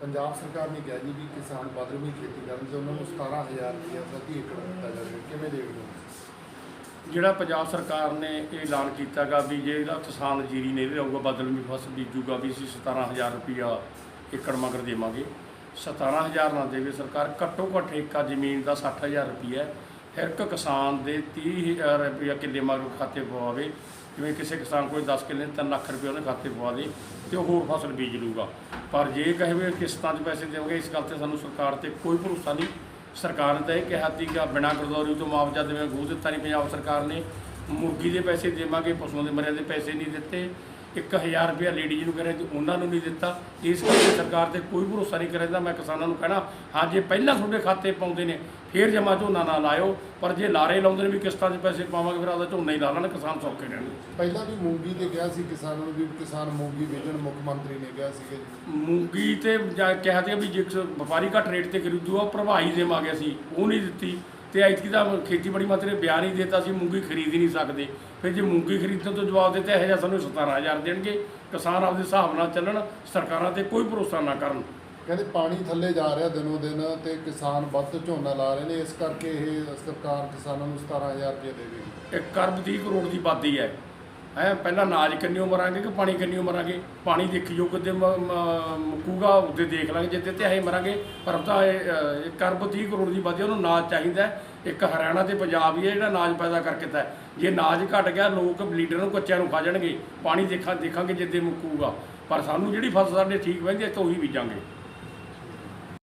ਪੰਜਾਬ ਸਰਕਾਰ ਨੇ ਕਿਹਾ ਜੀ ਵੀ ਕਿਸਾਨ ਬਾਦਰਵੀ ਖੇਤੀ ਕਰਨ ਤੇ ਉਹਨਾਂ ਨੂੰ 17000 ਰੁਪਏ ਪ੍ਰਤੀ ਏਕੜ ਦਿੱਤਾ ਜਾਵੇ। ਕਿਵੇਂ ਦੇਖਦੇ ਹੋ? ਜਿਹੜਾ ਪੰਜਾਬ ਸਰਕਾਰ ਨੇ ਇਹ ਐਲਾਨ ਕੀਤਾਗਾ ਵੀ ਜੇ ਇਹਦਾ ਕਿਸਾਨ ਜੀਰੀ ਨਹੀਂ ਰਹੂਗਾ ਬਦਲਵੀਂ ਫਸਲ ਬੀਜੂਗਾ, ਵੀ ਅਸੀਂ 17000 ਰੁਪਇਆ ਏਕੜ ਮਗਰ ਦੇਵਾਂਗੇ। 17000 ਨਾ ਦੇਵੇ ਸਰਕਾਰ, ਘੱਟੋ ਘੱਟ ਠੇਕਾ ਜ਼ਮੀਨ ਦਾ 60000 ਰੁਪਇਆ ਹਰ ਇੱਕ ਕਿਸਾਨ ਦੇ 30000 ਰੁਪਇਆ ਕਿੱਲੇ ਮਗਰ ਖਾਤੇ ਪਵਾਵੇ। ਜਿਵੇਂ ਕਿਸੇ ਕਿਸਾਨ ਕੋਲ 10 ਕਿੱਲੇ 3 ਲੱਖ ਰੁਪਏ ਉਹਨੇ ਖਾਤੇ ਪਵਾ ਦੇ ਤੇ ਉਹ ਹੋਰ ਫਸਲ ਬੀਜ ਲੂਗਾ ਪਰ ਜੇ ਕਹੇ ਵੀ ਕਿਸ਼ਤਾਂ 'ਚ ਪੈਸੇ ਦੇਵਾਂਗੇ, ਇਸ ਗੱਲ ਤੇ ਸਾਨੂੰ ਸਰਕਾਰ ਤੇ ਕੋਈ ਭਰੋਸਾ ਨਹੀਂ। ਸਰਕਾਰ ਨੇ ਤਾਂ ਇਹ ਕਿਹਾ ਸੀ ਕਿ ਬਿਨਾਂ ਗਰਦੌਰੀ ਤੋਂ ਮੁਆਵਜ਼ਾ ਦੇਵੇਂ ਗੂ ਦਿੱਤਾ ਨਹੀਂ ਪੰਜਾਬ ਸਰਕਾਰ ਨੇ। ਮੁਰਗੀ ਦੇ ਪੈਸੇ ਦੇਵਾਂਗੇ, ਪਸ਼ੂਆਂ ਦੇ ਮਰਿਆਂ ਦੇ ਪੈਸੇ ਨਹੀਂ ਦਿੱਤੇ। 1000 ਰੁਪਇਆ ਲੇਡੀਜ਼ ਨੂੰ ਕਰਿਆ ਤੇ ਉਹਨਾਂ ਨੂੰ ਨਹੀਂ ਦਿੱਤਾ। ਇਸ ਕਰਕੇ ਸਰਕਾਰ ਤੇ ਕੋਈ ਭਰੋਸਾ ਨਹੀਂ ਕਰਦਾ ਮੈਂ ਕਿਸਾਨਾਂ ਨੂੰ ਕਹਿਣਾ ਹਾਂ ਜੇ ਪਹਿਲਾਂ ਤੁਹਾਡੇ ਖਾਤੇ ਪਾਉਂਦੇ ਨੇ ਫੇਰ ਜਮਾ ਝੋਨਾ ਨਾ ਲਾਇਓ ਪਰ ਜੇ ਲਾਰੇ ਲਾਉਂਦੇ ਨੇ ਵੀ ਕਿਸ਼ਤਾਂ 'ਚ ਪੈਸੇ ਪਾਵਾਂਗੇ ਫਿਰ ਆਪਦਾ ਝੋਨਾ ਹੀ ਲਾ ਲੈਣ ਕਿਸਾਨ ਸੌਖੇ ਰਹਿਣਗੇ ਪਹਿਲਾਂ ਵੀ ਮੂੰਗੀ ਤੇ ਕਿਹਾ ਸੀ ਕਿਸਾਨਾਂ ਨੂੰ ਵੀ ਕਿਸਾਨ ਮੂੰਗੀ ਵੇਚਣ ਮੁੱਖ ਮੰਤਰੀ ਨੇ ਕਿਹਾ ਜੀ ਮੂੰਗੀ ਤੇ ਜਾਂ ਕਿਹਾ ਤੇ ਵੀ ਜੇ ਵਪਾਰੀ ਘੱਟ ਰੇਟ ਤੇ ਖਰੀਦੂਗਾ ਭਰਵਾਈ ਦੇਵਾਂਗੇ ਅਸੀਂ ਉਹ ਨਹੀਂ ਦਿੱਤੀ। ਤੇ ਐਤਕੀ ਦਾ ਖੇਤੀਬਾੜੀ ਮੰਤਰੀ ਨੇ ਬਿਆਨ ਹੀ ਦਿੱਤਾ ਸੀ ਮੂੰਗੀ ਖਰੀਦ ਹੀ ਨਹੀਂ ਸਕਦੇ। ਫਿਰ ਜੇ ਮੂੰਗੀ ਖਰੀਦਣ ਤੋਂ ਜਵਾਬ ਦਿੱਤਾ ਇਹ ਜਿਹਾ ਸਾਨੂੰ 17000 ਦੇਣਗੇ। ਕਿਸਾਨ ਆਪਦੇ ਹਿਸਾਬ ਨਾਲ ਚੱਲਣ ਸਰਕਾਰਾਂ ਤੇ ਕੋਈ ਭਰੋਸਾ ਨਾ ਕਰਨ। ਕਹਿੰਦੇ ਪਾਣੀ ਥੱਲੇ ਜਾ ਰਿਹਾ ਦਿਨੋ ਦਿਨ ਤੇ ਕਿਸਾਨ ਵੱਧ ਝੋਨਾ ਲਾ ਰਹੇ ਨੇ ਇਸ ਕਰਕੇ ਇਹ ਸਰਕਾਰ ਕਿਸਾਨਾਂ ਨੂੰ 17000 ਰੁਪਏ ਦੇਵੇਗੀ। ਇੱਕ ਕਰਬ 30 ਕਰੋੜ ਦੀ ਆਬਾਦੀ ਹੈ। ਹੈ ਪਹਿਲਾਂ ਨਾਜ ਕਿੰਨੀ ਮਰਾਂਗੇ ਕਿ ਪਾਣੀ ਕਿੰਨੀ ਮਰਾਂਗੇ ਪਾਣੀ ਦੇਖੀਓ ਕਿਤੇ ਮ- ਮੁੱਕੂਗਾ ਉਹਦੇ ਦੇਖ ਲਾਂਗੇ ਜਿੱਤੇ ਤੇ ਅਸੀਂ ਮਰਾਂਗੇ। ਪਰ ਤਾਂ ਇਹ, ਇੱਕ ਕਰਬ 30 ਕਰੋੜ ਦੀ ਆਬਾਦੀ ਉਹਨੂੰ ਨਾਜ ਚਾਹੀਦਾ ਇੱਕ ਹਰਿਆਣਾ ਤੇ ਪੰਜਾਬ ਹੀ ਹੈ ਜਿਹੜਾ ਨਾਜ ਪੈਦਾ ਕਰਕੇ ਤਾ ਜੇ ਨਾਜ ਘਟ ਗਿਆ ਲੋਕ ਲੀਡਰ ਨੂੰ ਕੱਚਿਆਂ ਨੂੰ ਖਾ ਜਾਣਗੇ। ਪਾਣੀ ਦੇਖਾਂ ਦੇਖਾਂਗੇ ਜਿੱਦੇ ਮੁੱਕੂਗਾ। ਪਰ ਸਾਨੂੰ ਜਿਹੜੀ ਫਸਲ ਸਾਡੇ ਠੀਕ ਬਹਿੰਦੀ ਹੈ ਤਾਂ ਉਹੀ ਬੀਜਾਂਗੇ।